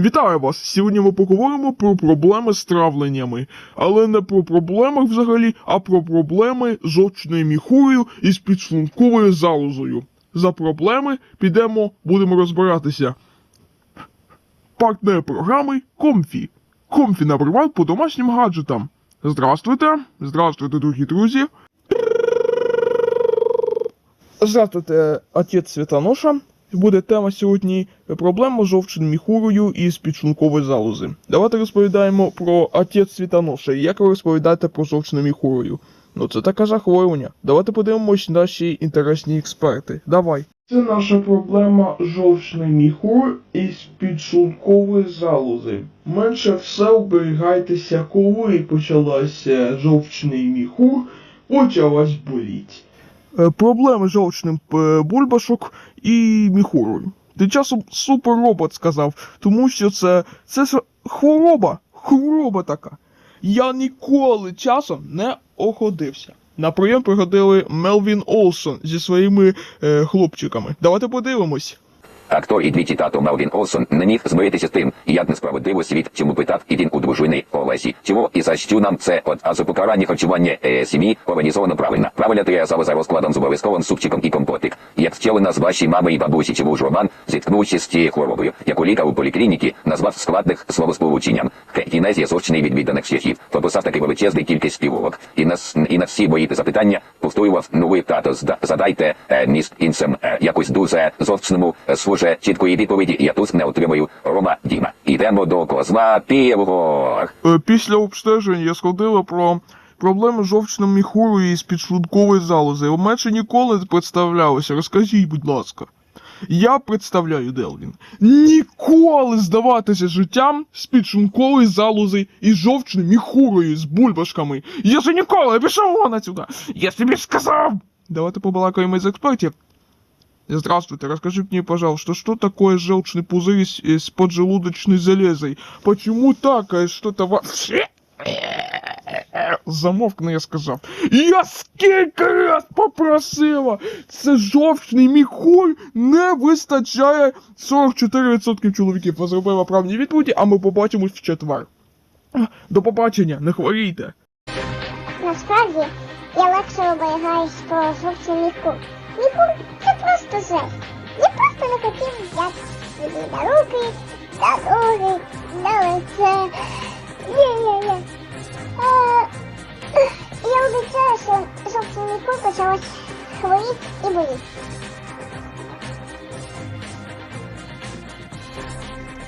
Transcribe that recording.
Вітаю вас! Сьогодні ми поговоримо про проблеми з травленнями. Але не про проблеми взагалі, а про проблеми з жовчною міхурою і з підшлунковою залозою. За проблеми підемо, будемо розбиратися. Партнер програми Комфі. Комфі набривай по домашнім гаджетам. Здравствуйте, здравствуйте, дорогі друзі. Здравствуйте, отець Святоноша. Буде тема сьогодні проблема з жовчною міхурою і з підшлункової залози. Давайте розповідаємо про отець Святоноша. Як ви розповідаєте про жовчну міхурою? Ну це таке захворювання. Давайте подивимось наші інтересні експерти. Давай. Це наша проблема жовчної міхури із підшлункової залози. Менше все оберігайтеся, коли почалася жовчний міхур, почалась боліть. Е, Проблеми з жовчним е, бульбашок і міхурою. Ти часом суперробот сказав, тому що це, це хвороба, хвороба така. Я ніколи часом не охотився. На прийом приходили Мелвін Олсон зі своїми е, хлопчиками. Давайте подивимось. Актор і двічі тато Мелвін Олсон не міг змиритися з тим, як несправедливо світ чому питав і він у дружини Олесі. Чому і за що нам це от а за покарання харчування е, сім'ї організовано правильно. Правильно рази за розкладом з обов'язковим супчиком і компотик. Як вчили нас ваші мами і бабусі, чому ж Роман, зіткнувшись з цією хворобою, яку лікар у поліклініки назвав складних словосполученням. Кінець є зовчений від відданих шляхів. Прописав таки величезний кількість співовок. І на, і на всі мої запитання повторював новий тато. Задайте е, міст іншим е, якось дуже зовчному е, служе чіткої відповіді. Я тут не отримую Рома Діма. Ідемо до козла півого. Е, Після обстеження я сходила про проблеми з жовчним міхурою і з підшлункової залози. Ви менше ніколи не представлялися. Розкажіть, будь ласка. Я представляю Делвін. Ніколи здаватися життям з підшлункової залози і з жовчним міхурою з бульбашками. Я же ніколи пішов вон отсюда. Я тобі сказав. Давайте побалакаємо із експертів. Здравствуйте, расскажи мне, пожалуйста, что такое желчный пузырь с, э, с поджелудочной железой? Почему так? А Что-то вообще... Замовкни, я сказав. Я скільки раз попросила! Це жовчний міхур не вистачає 44% чоловіків. Ви зробила правильні відповіді, а ми побачимось в четвер. До побачення, не хворійте. Насправді я легше оберігаюсь про жовтий міхур. Міхур це просто жесть. Я просто не хотів взяти собі на руки, на ноги, на лице. Є-є-є. Е, Я обіцяю, що жовтий міхур почалась хворіти і боліти.